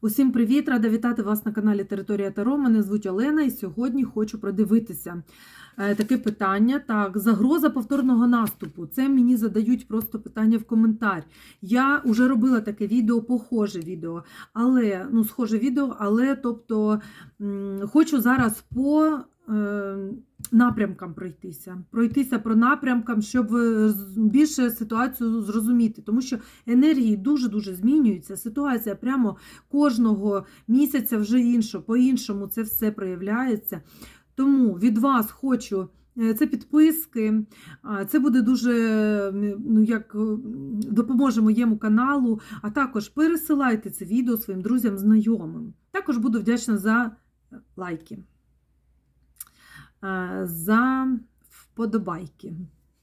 Усім привіт! Рада вітати вас на каналі Територія Таро. Мене звуть Олена, і сьогодні хочу продивитися е, таке питання. Так, загроза повторного наступу. Це мені задають просто питання в коментар. Я вже робила таке відео, похоже відео, але ну, схоже відео, але тобто хочу зараз по. Е, Напрямкам пройтися, пройтися про напрямкам, щоб е, більше ситуацію зрозуміти, тому що енергії дуже дуже змінюються. Ситуація прямо кожного місяця вже інше, по-іншому це все проявляється. Тому від вас хочу. е, Це підписки, це буде дуже ну, як допоможе моєму каналу, а також пересилайте це відео своїм друзям, знайомим. Також буду вдячна за лайки, за вподобайки,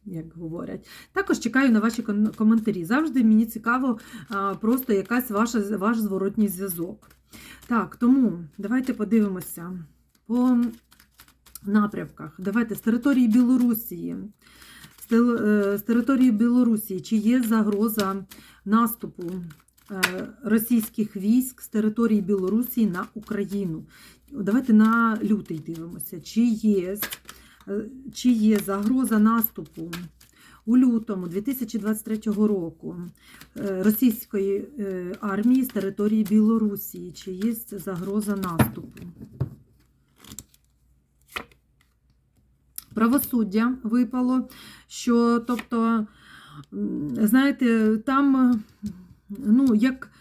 як говорять. Також чекаю на ваші коментарі. Завжди мені цікаво просто якась ваша, ваш зворотній зв'язок. Так, тому давайте подивимося по напрямках. Давайте з території Білорусії. З е, території Білорусі, чи є загроза наступу російських військ з території Білорусі на Україну? Давайте на лютий дивимося. Чи є, е, чи є загроза наступу у лютому 2023 року е, російської е, армії з території Білорусі? Чи є загроза наступу? Правосуддя випало, що, тобто, знаєте, там е, ну, як,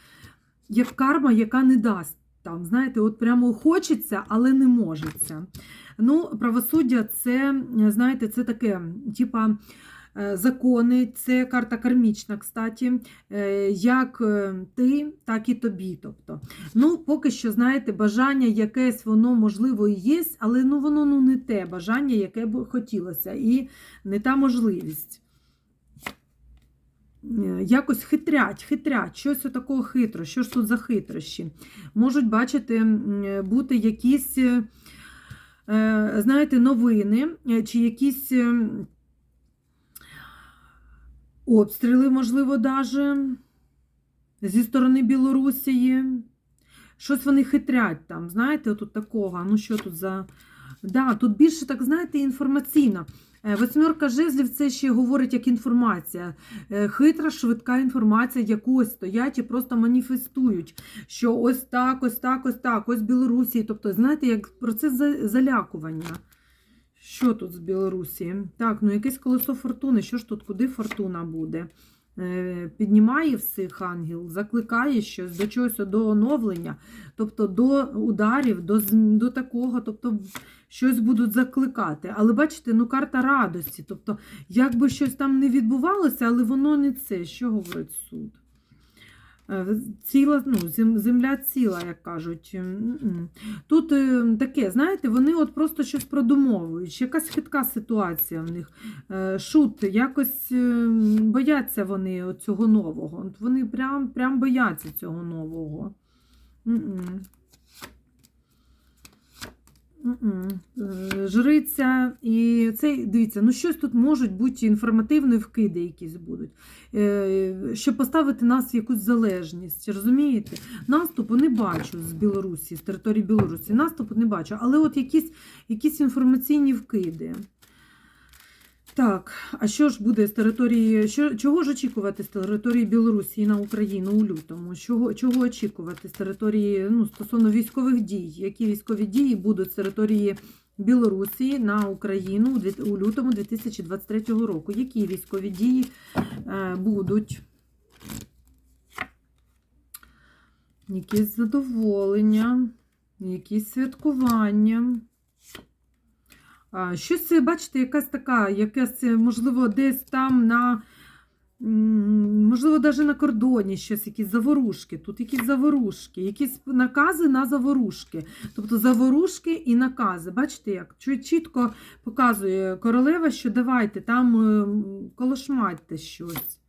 як карма, яка не дасть. Там, знаєте, от прямо хочеться, але не можеться. Ну, правосуддя це, знаєте, це таке, типа. е, Закони, це карта кармічна, кстати, е, як е, ти, так і тобі. Тобто, ну, поки що, знаєте, бажання якесь, воно можливо і є, але ну, воно ну, не те бажання, яке б хотілося, і не та можливість. Е, Якось хитрять, хитрять, щось такого хитро, що ж тут за хитрощі. Можуть, бачите, м, бути якісь, е, е, знаєте, новини, е, чи якісь е, обстріли, можливо, даже зі сторони Білорусії. Щось вони хитрять там, знаєте, тут такого. Ну, що тут за. Да, тут більше, так, знаєте, інформаційно. Е, Восьмерка жезлів це ще говорить як інформація. Е, Хитра, швидка інформація, яку стоять і просто маніфестують, що ось так, ось так, ось так, ось Білорусі. Тобто, знаєте, як процес залякування. Що тут з Білорусі? Так, ну якесь колесо фортуни. Що ж тут, куди фортуна буде? Е, Піднімає всіх ангел, закликає щось до чогось, до оновлення, тобто до ударів, до, до такого, тобто щось будуть закликати. Але бачите, ну карта радості. Тобто, як би щось там не відбувалося, але воно не це. Що говорить суд? Е, Ціла, ну, земля ціла, як кажуть. Тут е, таке, знаєте, вони от просто щось продумовують. Якась хитка ситуація в них. Е, Шут, якось бояться вони цього нового. Вони прям, прям бояться цього нового. Жриця і цей, дивіться, ну щось тут можуть бути інформативні вкиди якісь будуть, е, щоб поставити нас в якусь залежність. Розумієте? Наступу не бачу з Білорусі, з території Білорусі. Наступу не бачу, але от якісь, якісь інформаційні вкиди. Так, а що ж буде з території, що, чого ж очікувати з території Білорусі на Україну у лютому? Чого, чого очікувати з території ну, стосовно військових дій? Які військові дії будуть з території Білорусі на Україну у лютому 2023 року? Які військові дії е, будуть? Якісь задоволення, якісь святкування. Щось, це, бачите, якась така, якась, можливо, десь там на, можливо, навіть на кордоні щось, якісь заворушки. Тут якісь заворушки, якісь накази на заворушки. Тобто заворушки і накази. Бачите, як чітко показує королева, що давайте там ем, колошматьте щось.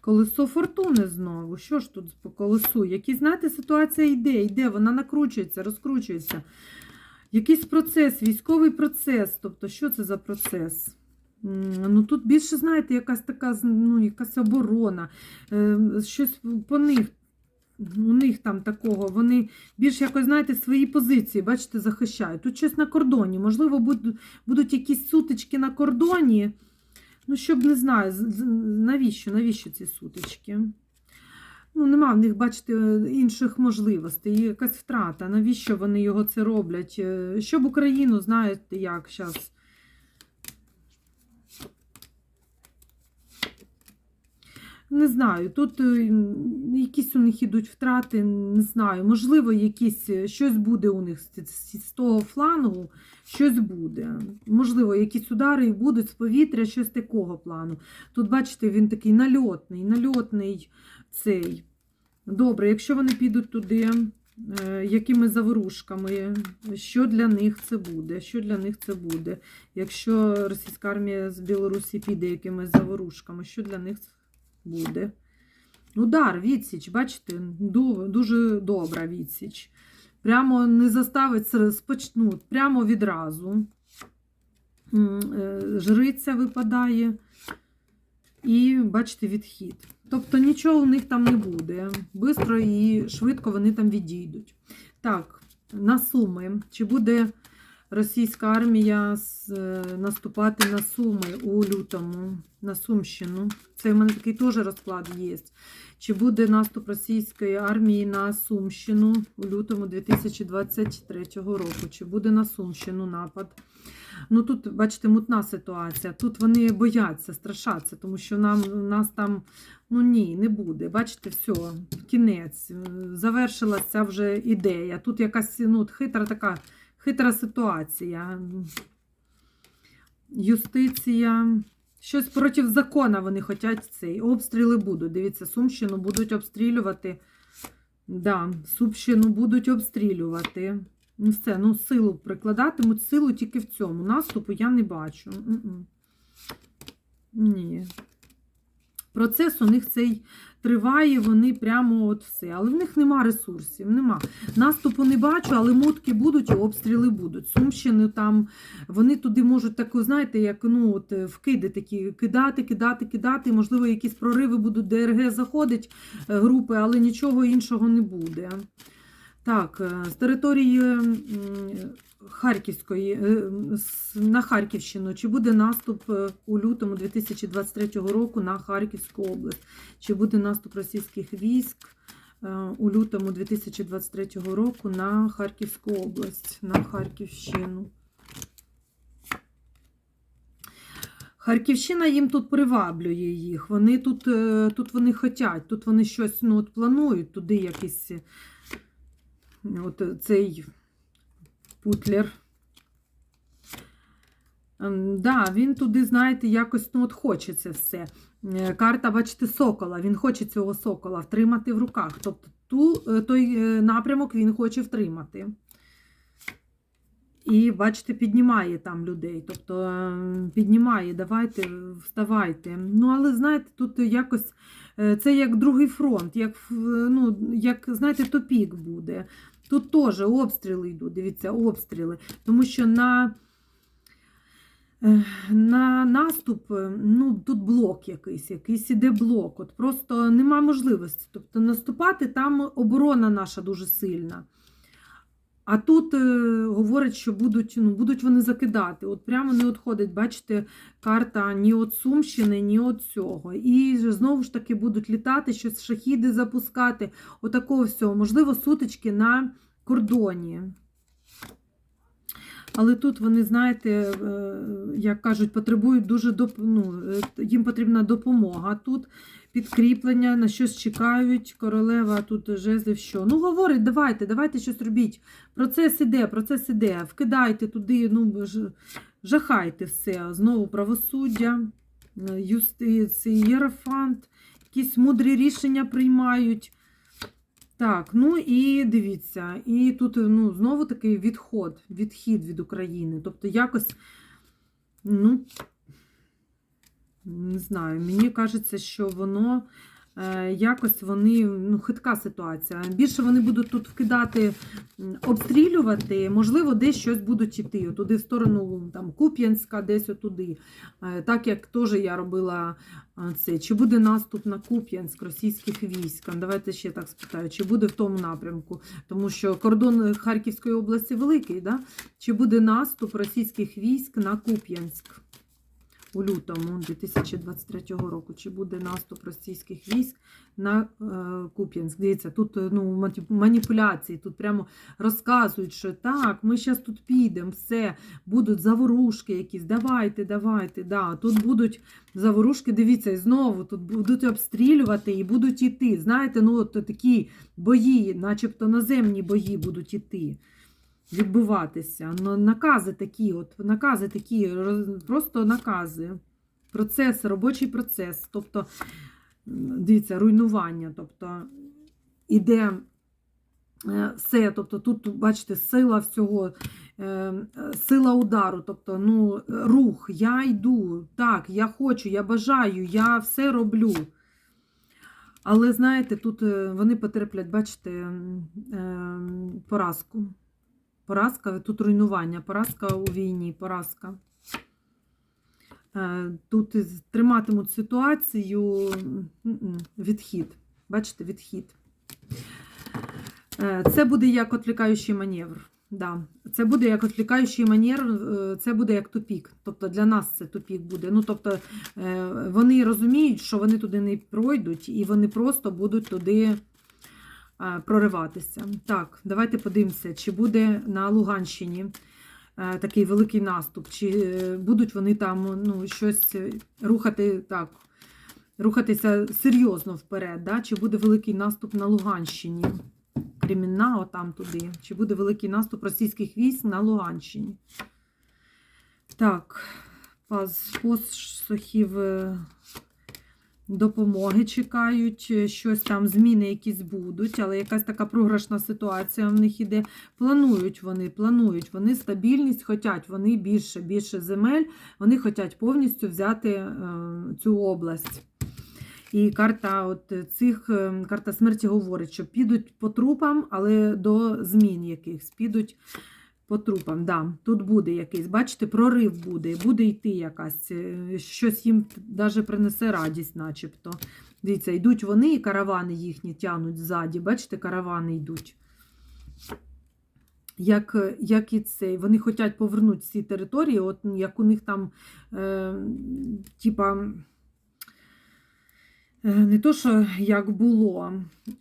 Колесо фортуни знову. Що ж тут по колесу? Які, знаєте, ситуація йде, йде, вона накручується, розкручується. Якийсь процес, військовий процес. Тобто, що це за процес? Ну тут більше, знаєте, якась така ну, якась оборона, е, щось по них у них там такого, вони більш якось, знаєте, свої позиції, бачите, захищають. Тут щось на кордоні. Можливо, будуть, якісь сутички на кордоні. Ну, щоб не знаю, навіщо, навіщо ці сутички? Ну, нема в них, бачите, інших можливостей. Якась втрата. Навіщо вони його це роблять? Е, Щоб Україну, знаєте, як зараз. Не знаю, тут е, якісь у них ідуть втрати, не знаю. Можливо, якісь е, щось буде у них з, того флангу, щось буде. Можливо, якісь удари будуть з повітря, щось такого плану. Тут, бачите, він такий нальотний, нальотний цей. Добре, якщо вони підуть туди, е, якими заворушками, що для них це буде? Що для них це буде? Якщо російська армія з Білорусі піде якимись заворушками, що для них це буде? Удар, відсіч, бачите, дуже добра відсіч. Прямо не заставить спочну, прямо відразу. Е, Жриця випадає. І, бачите, відхід. Тобто нічого у них там не буде. Бистро і швидко вони там відійдуть. Так, на Суми. Чи буде російська армія е, наступати на Суми у лютому, на Сумщину? Це в мене такий теж розклад є. Чи буде наступ російської армії на Сумщину у лютому 2023 року? Чи буде на Сумщину напад? Ну тут, бачите, мутна ситуація. Тут вони бояться, страшаться, тому що нам нас там ну ні, не буде. Бачите, все, кінець. е, Завершилася вже ідея. Тут якась ну, хитра така хитра ситуація. Юстиція. Щось проти закону вони хочуть цей. Обстріли будуть. Дивіться, Сумщину будуть обстрілювати. Да, Сумщину будуть обстрілювати. Ну все, ну силу прикладатимуть, силу тільки в цьому. Наступу я не бачу. Ні. Процес у них цей триває, вони прямо от все. Але в них нема ресурсів, нема. Наступу не бачу, але мутки будуть і обстріли будуть. Сумщини там, вони туди можуть таку, знаєте, як ну, от, е, вкиди такі кидати, кидати, кидати. Можливо, якісь прориви будуть, ДРГ заходить е, групи, але нічого іншого не буде. Так, е, з території Харківської е, на Харківщину. Чи буде наступ е, у лютому 2023 року на Харківську область? Чи буде наступ російських військ е, у лютому 2023 року на Харківську область, на Харківщину? Харківщина їм тут приваблює їх. Вони тут, тут вони хочуть, тут вони щось ну, от планують, туди якийсь от цей Путлер. Ем, Да, він туди, знаєте, якось ну, от хоче це все. Е, Карта, бачите, сокола. Він хоче цього сокола втримати в руках. Тобто ту, е, той е, напрямок він хоче втримати. І, бачите, піднімає там людей. Тобто піднімає, давайте, вставайте. Ну, але знаєте, тут якось це як другий фронт, як, ну, як знаєте, топік буде. Тут теж обстріли йдуть, дивіться, обстріли. Тому що на, на наступ, е, ну, тут блок якийсь, якийсь іде блок. От просто нема можливості. Тобто наступати там оборона наша дуже сильна. А тут е, говорять, що будуть, ну, будуть вони закидати. От прямо не відходить, бачите, карта ні від Сумщини, ні від цього. І знову ж таки будуть літати, щось шахіди запускати. Отакого всього. Можливо, сутички на кордоні. Але тут вони, знаєте, е, як кажуть, потребують дуже доп... ну, е, їм потрібна допомога. Тут підкріплення, на щось чекають. Королева тут жезлів що. Ну, говорить, давайте, давайте щось робіть. Процес іде, процес іде. Вкидайте туди, ну, жахайте все. Знову правосуддя, юстиція, єрофант, якісь мудрі рішення приймають. Так, ну і дивіться, і тут ну, знову такий відход, відхід від України. Тобто якось, ну, не знаю, мені кажеться, що воно е, якось вони ну, хитка ситуація. Більше вони будуть тут вкидати, обстрілювати, можливо, десь щось будуть іти. Туди в сторону там, Куп'янська, десь отуди. Е, Так як теж я робила е, це. Чи буде наступ на Куп'янськ російських військ? Давайте ще так спитаю, чи буде в тому напрямку? Тому що кордон Харківської області великий, да? чи буде наступ російських військ на Куп'янськ? У лютому 2023 року, чи буде наступ російських військ на е, Куп'янськ. Дивіться, тут е, ну, маніпуляції, тут прямо розказують, що так, ми зараз тут підемо, все, будуть заворушки якісь, давайте, давайте. Да. Тут будуть заворушки, дивіться, і знову тут будуть обстрілювати і будуть іти. Знаєте, ну от такі бої, начебто наземні бої будуть іти. Відбуватися. Накази такі, от накази такі, просто накази. Процес, робочий процес. Тобто, дивіться, руйнування. Тобто іде е, все. Тобто, тут, бачите, сила всього, е, сила удару, тобто, ну, рух, я йду, так, я хочу, я бажаю, я все роблю. Але знаєте, тут е, вони потерплять, бачите, поразку. Поразка, тут руйнування, поразка у війні, поразка. Е, Тут триматимуть ситуацію відхід. Бачите, відхід. Е, Це буде як відвлікаючий маневр. Да. Це буде як відвлікаючий маневр, е, це буде як тупік. Тобто для нас це тупік буде. Ну, тобто вони розуміють, що вони туди не пройдуть, і вони просто будуть туди прориватися. Так, давайте подивимося, чи буде на Луганщині е, такий великий наступ, чи е, будуть вони там ну, щось е, рухати так, рухатися серйозно вперед, да? чи буде великий наступ на Луганщині. Кремінна, отам туди. Чи буде великий наступ російських військ на Луганщині? Так, посохів е, допомоги чекають, е, щось там, зміни якісь будуть, але якась така програшна ситуація в них іде. Планують вони, планують вони стабільність, хочуть вони більше, більше земель, вони хочуть повністю взяти е, цю область. І карта от цих е, карта смерті говорить, що підуть по трупам, але до змін якихось підуть по трупам. Да, тут буде якийсь, бачите, прорив буде, буде йти якась, е, щось їм навіть принесе радість, начебто. Дивіться, йдуть вони, і каравани їхні тянуть ззаді. Бачите, каравани йдуть. Як, як і цей, вони хочуть повернути ці території, от як у них там, е, типа. Е, Не то, що як було,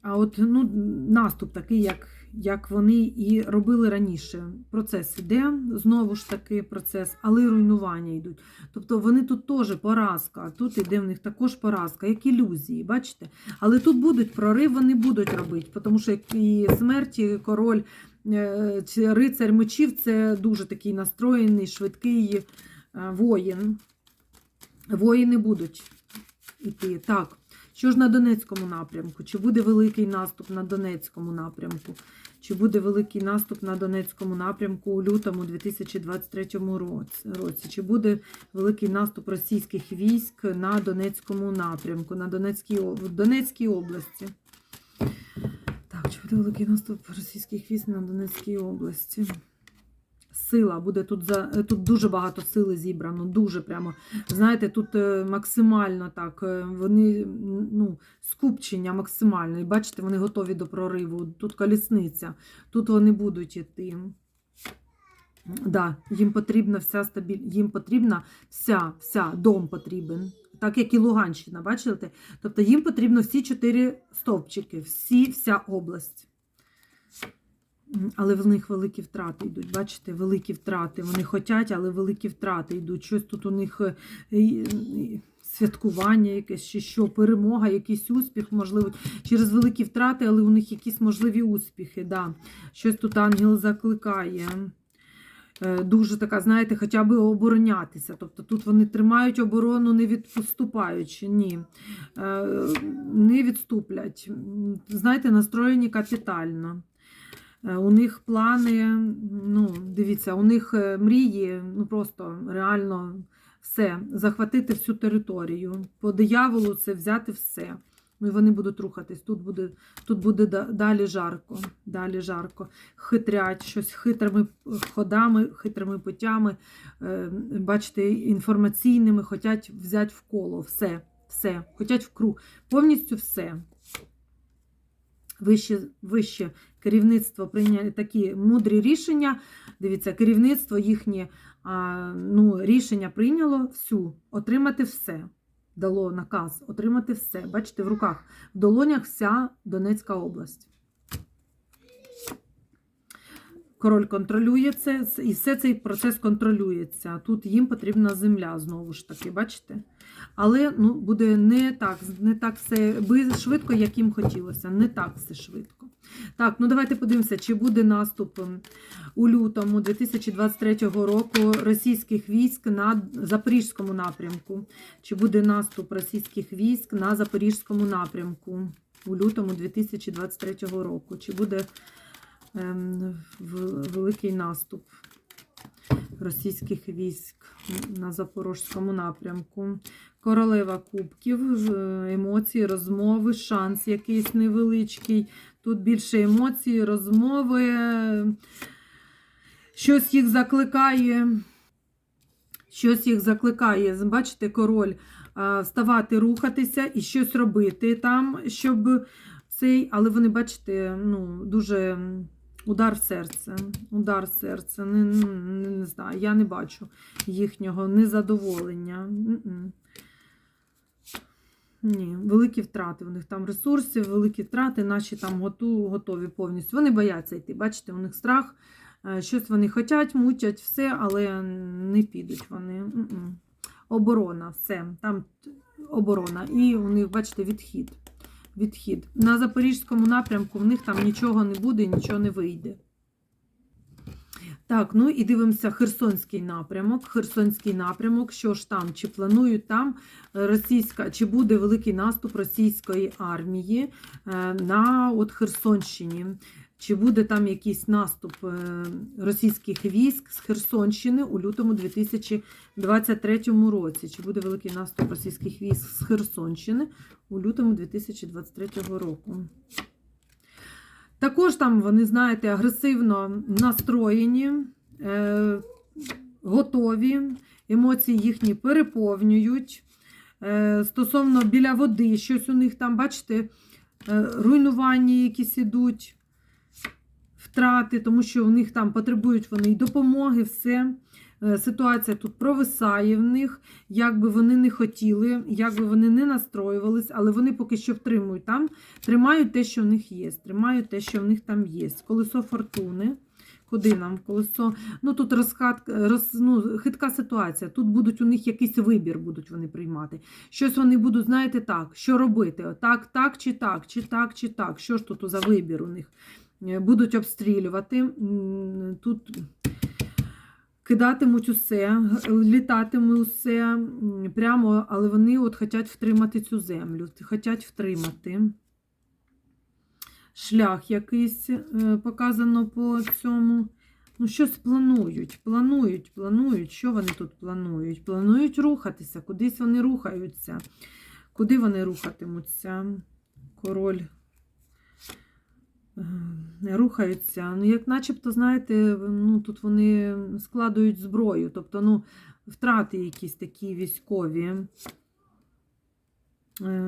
а от ну, наступ такий, як, як вони і робили раніше. Процес іде, знову ж таки процес, але руйнування йдуть. Тобто вони тут теж поразка, а тут іде в них також поразка, як ілюзії, бачите? Але тут будуть прорив, вони будуть робити, тому що і смерті, король, е, чи рицар мечів це дуже такий настроєний, швидкий е, воїн. Воїни будуть іти. Так. Що ж на Донецькому напрямку? Чи буде великий наступ на Донецькому напрямку? Чи буде великий наступ на Донецькому напрямку у лютому 2023 році? Чи буде великий наступ російських військ на Донецькому напрямку, на Донецькій, в Донецькій області? Так, чи буде великий наступ російських військ на Донецькій області? Сила буде тут за тут дуже багато сили зібрано, дуже прямо. Знаєте, тут е, максимально так, е, вони ну, скупчення максимально. І бачите, вони готові до прориву. Тут колісниця, тут вони будуть іти. Да, їм потрібна вся стабіль... їм потрібна вся, вся дом потрібен. Так як і Луганщина, бачите? Тобто їм потрібно всі чотири стовпчики, всі, вся область. Але в них великі втрати йдуть. Бачите, великі втрати. Вони хочуть, але великі втрати йдуть. Щось тут у них е, святкування, якесь чи що, перемога, якийсь успіх, можливо, через великі втрати, але у них якісь можливі успіхи. Да. Щось тут ангел закликає. Е, Дуже така, знаєте, хоча б оборонятися. Тобто тут вони тримають оборону, не відступаючи. Ні. Е, Не відступлять. Знаєте, настроєні капітально. Е, У них плани, ну, дивіться, у них е, мрії, ну просто реально все, захватити всю територію. По дияволу це взяти все. Ну і вони будуть рухатись. Тут буде, тут буде далі жарко. Далі жарко. Хитрять щось хитрими ходами, хитрими путями, е, бачите, інформаційними, хочуть взяти в коло. Все, все, хочуть в круг. Повністю все. Вище, вище керівництво прийняли такі мудрі рішення. Дивіться, керівництво їхнє ну, рішення прийняло всю, отримати все. Дало наказ отримати все. Бачите, в руках, в долонях вся Донецька область. Король контролює це, і все цей процес контролюється. Тут їм потрібна земля, знову ж таки, бачите? Але ну, буде не так, не так все швидко, як їм хотілося. Не так все швидко. Так, ну давайте подивимося, чи буде наступ ем, у лютому 2023 року російських військ на Запорізькому напрямку. Чи буде наступ російських військ на Запорізькому напрямку у лютому 2023 року? Чи буде ем, великий наступ російських військ на Запорізькому напрямку? Королева кубків, е, емоції, розмови, шанс якийсь невеличкий. Тут більше емоцій, розмови, е, щось їх закликає. Щось їх закликає, бачите, король вставати, рухатися і щось робити там, щоб цей, але вони, бачите, ну, дуже удар в серце. Удар в серце. Не, не, не знаю, я не бачу їхнього незадоволення. Ні, великі втрати. У них там ресурсів, великі втрати, наші там готові повністю. Вони бояться йти. Бачите, у них страх. Е, Щось вони хочуть, мутять, все, але не підуть вони. Оборона, все. Там оборона. І у них, бачите, відхід. Відхід. На Запорізькому напрямку в них там нічого не буде, нічого не вийде. Так, ну і дивимося Херсонський напрямок. Херсонський напрямок, що ж там, чи планують там е, російська, чи буде великий наступ російської армії е, на от Херсонщині? Чи буде там якийсь наступ е, російських військ з Херсонщини у лютому 2023 році? Чи буде великий наступ російських військ з Херсонщини у лютому 2023 року? Також там вони, знаєте, агресивно настроєні, е, готові, емоції їхні переповнюють. Е, стосовно біля води, щось у них там, бачите, е, руйнування якісь ідуть, втрати, тому що в них там потребують вони і допомоги, все. Е, Ситуація тут провисає в них, як би вони не хотіли, як би вони не настроювались, але вони поки що втримують там, тримають те, що в них є, тримають те, що в них там є. Колесо фортуни. Куди нам колесо? Ну тут розхат, роз, ну, хитка ситуація. Тут будуть у них якийсь вибір, будуть вони приймати. Щось вони будуть, знаєте, так, що робити? Так, так чи так, чи так, чи так. Що ж тут за вибір у них? Е, Будуть обстрілювати. Тут кидатимуть усе, літатиме усе прямо, але вони от хочуть втримати цю землю, хочуть втримати. Шлях якийсь е, показано по цьому. Ну, щось планують, планують, планують. Що вони тут планують? Планують рухатися, кудись вони рухаються. Куди вони рухатимуться? Король рухаються. Ну, як начебто, знаєте, ну, тут вони складують зброю, тобто, ну, втрати якісь такі військові. Е,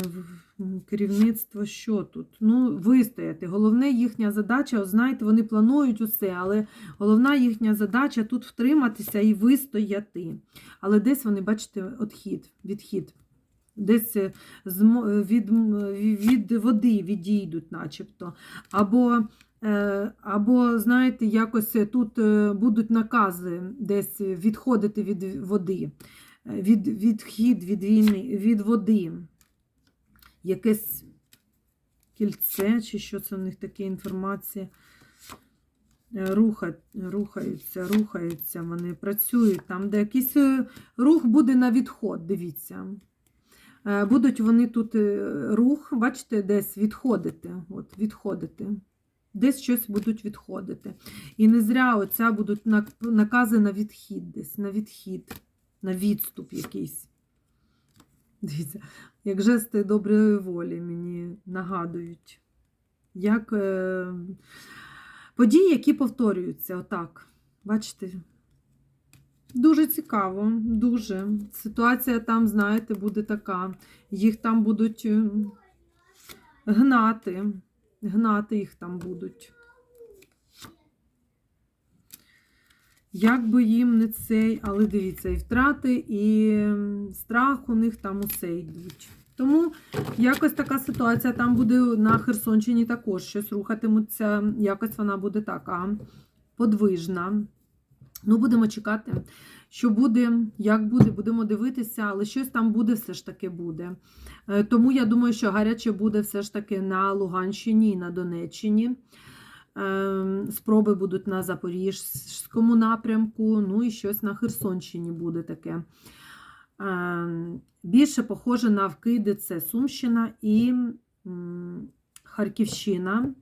Керівництво, що тут? Ну, вистояти. Головне їхня задача, от знаєте, вони планують усе, але головна їхня задача тут втриматися і вистояти. Але десь вони, бачите, відхід, відхід. Десь е, е, від, від води відійдуть, начебто. Або, е, або, знаєте, якось тут е, будуть накази десь відходити від води, е, від, відхід від війни, від води якесь кільце, чи що це в них таке інформація. Е, Руха, рухаються, рухаються, вони працюють там, де якийсь е, рух буде на відход, дивіться. Е, Будуть вони тут е, рух, бачите, десь відходити. От, відходити. Десь щось будуть відходити. І не зря оця будуть накази на відхід, десь, на відхід, на відступ якийсь. Дивіться, як жести доброї волі мені нагадують. Як е, події, які повторюються, отак. Бачите? Дуже цікаво, дуже. Ситуація там, знаєте, буде така. Їх там будуть е, гнати. Гнати їх там будуть. Як би їм не цей, але дивіться, і втрати, і страх у них там усе йдуть. Тому якось така ситуація там буде на Херсонщині також щось рухатимуться, якось вона буде така подвижна. Ну, будемо чекати, що буде, як буде, будемо дивитися, але щось там буде, все ж таки буде. Е, Тому я думаю, що гаряче буде все ж таки на Луганщині і на Донеччині. Ем, Спроби будуть на Запорізькому напрямку, ну і щось на Херсонщині буде таке. Ем, Більше похоже на вкиди це Сумщина і Харківщина.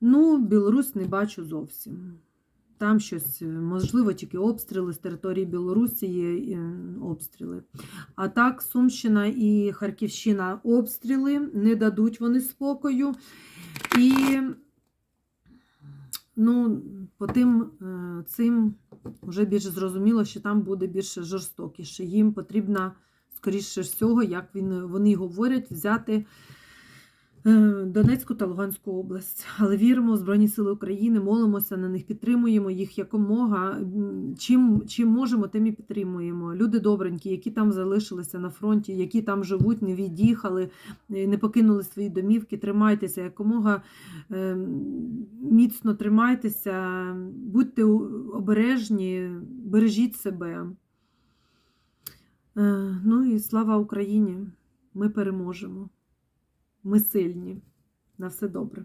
Ну, Білорусь не бачу зовсім. Там щось, е, можливо, тільки обстріли з території Білорусі є обстріли. А так, Сумщина і Харківщина обстріли, не дадуть вони спокою. І ну, по тим е, цим вже більше зрозуміло, що там буде більше жорстокіше. Їм потрібно, скоріше всього, як він, вони говорять, взяти Донецьку та Луганську область. Але віримо в Збройні Сили України, молимося на них, підтримуємо їх якомога. Чим, чим можемо, тим і підтримуємо. Люди добренькі, які там залишилися на фронті, які там живуть, не від'їхали, е, не покинули свої домівки. Тримайтеся якомога е, міцно тримайтеся, будьте обережні, бережіть себе. Е, Ну і слава Україні! Ми переможемо. Ми сильні. На все добре.